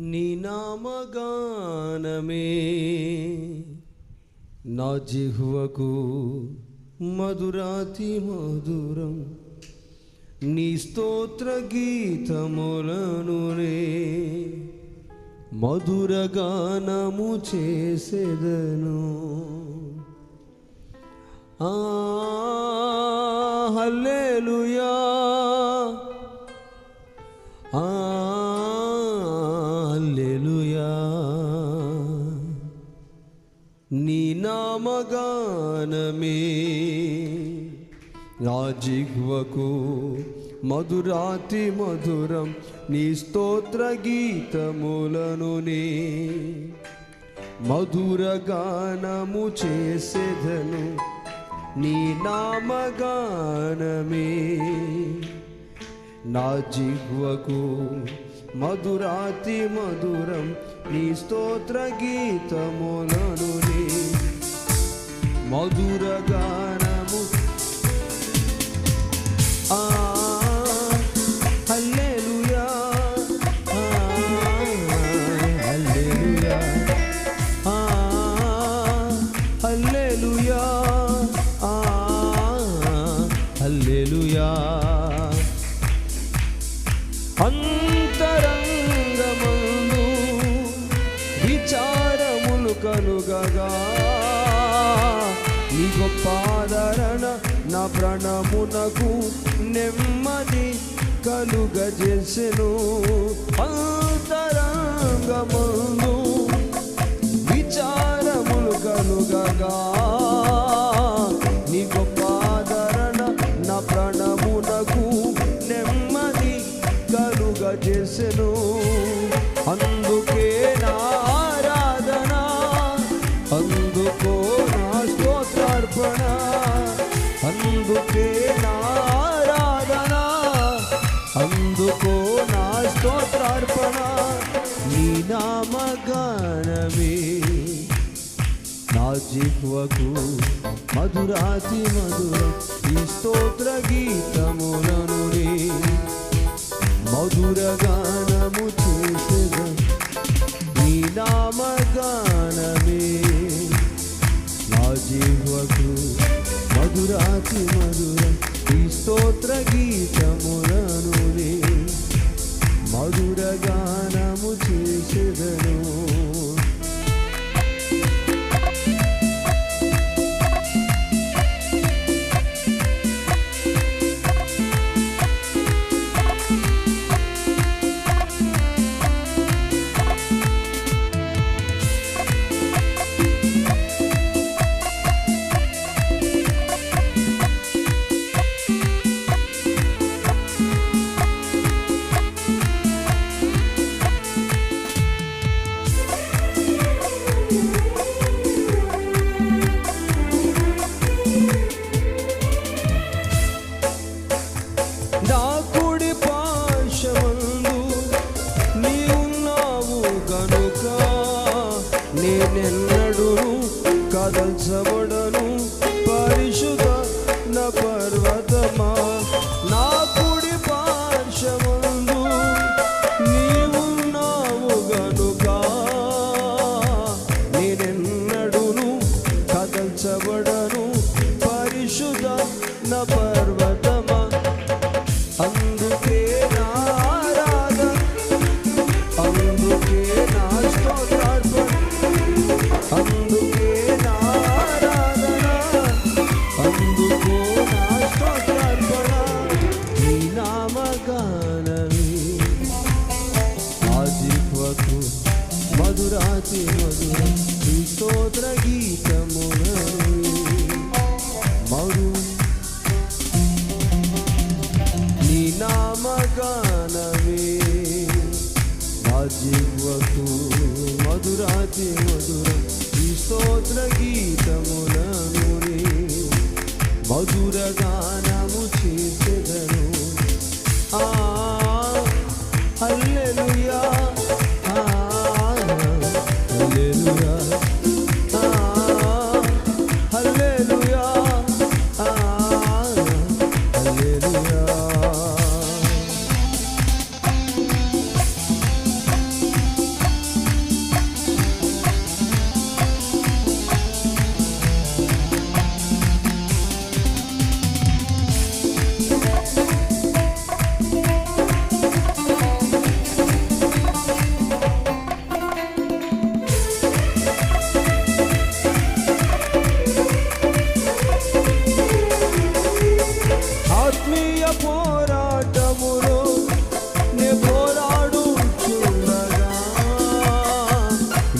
నినామగానమే నా జిహ్వకు మధురాతి మధురం నీ స్తోత్ర గీతములనునే మధుర గానము చేసేదను. ఆ హల్లెలూయా. నీ నామగానమే. నా మధురాతి మధురం నీ స్తోత్ర గీతములను నే. మధుర గానము చేసేదను నీ నామగానమే. నా జిహ్వకు మధురాతి మధురం నీ స్తోత్ర గీతములను మధుర గానము. ఆ కలుగగా. కనుగగా నీ గొప్ప ఆదరణ నా ప్రాణమునకు నెమ్మది కలుగజేసెను. అంతరంగమందు విచారములు కలుగగా. గానమే. నా జిహ్వకు మధురాతి మధుర ఈ స్తోత్ర గీతములను రే మధుర గానము చేసేద నీ నామగానమే నా జిహ్వకు మధురాతి మధుర ఈ స్తోత్ర నేనెన్నడును కదల్చబడను. పరిశుద్ధ నా పర్వతమా నా కుడి పాశమందు నీవున్నావు గనుక. నేనెన్నడును కదల్చబడను. పరిశుద్ధ నా మధురాతి మధుర ఈ స్తోత్ర గీతములను మధుర గానము చేసెదను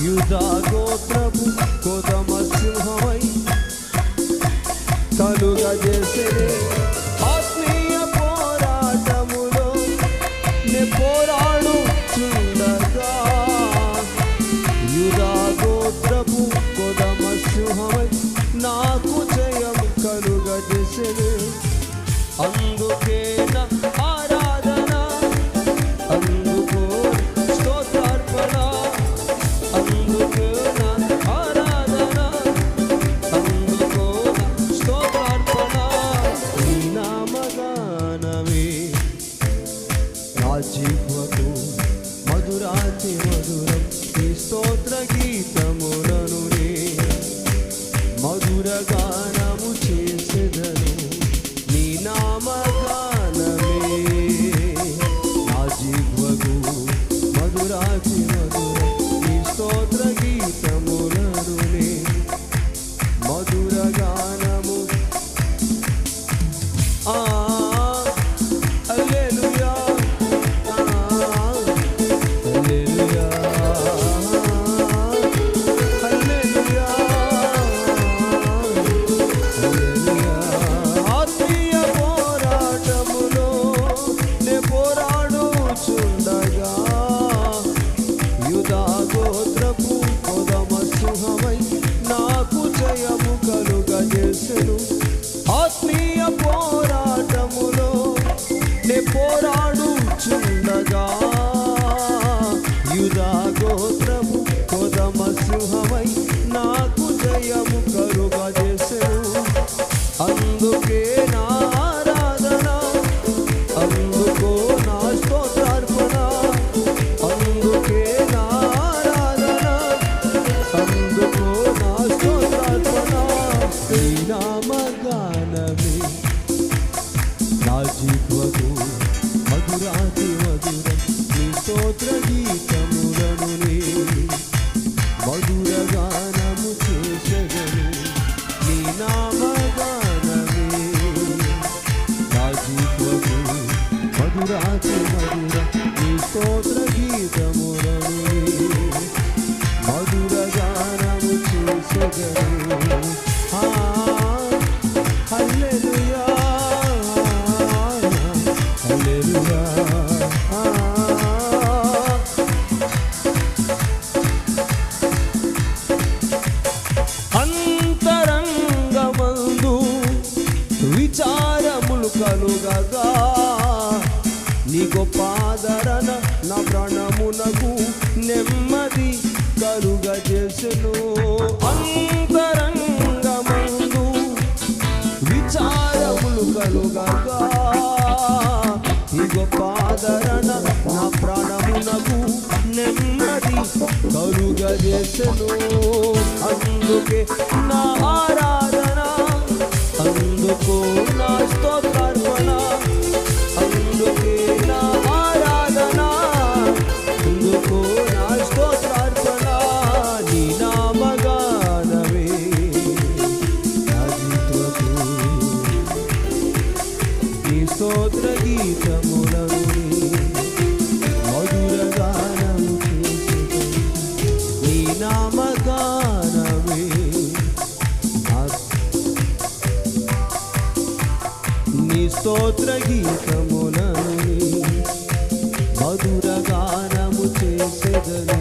యుధా గోత్రము గోతమ సింహమై తనుగా చేసే ఆత్మీయ పోరాటములో నే పోరాడు చుండగా యుధా గోత్రము గోతమ సింహమై నాకు జయం కలుగ చేసే అందుకే రాజీవకు మధురాతి మధురం నీ స్తోత్ర గీతములను పోరాడుచుండగా యుధా గోత్రము కొదమ సింహమై నాకు జయము కలుగజేసెను అందుకే నామగానమే నా జీవకు మధురాతి మధుర నీ స్తోత్ర గీతములను నీ మధుర గానము చేసగను ఆ హల్లెలూయా హల్లెలూయా మనది కరుగ చేసను. అంతరంగమందు విచారములు కలుగగా ఈ గొప్ప నా ప్రాణమునకు నెమ్మది అందుకే నా ఆరా సంగీతములని మధురగానం నీ నామగానమే నీ స్తోత్ర గీతములని మధురగానము చేసేదను.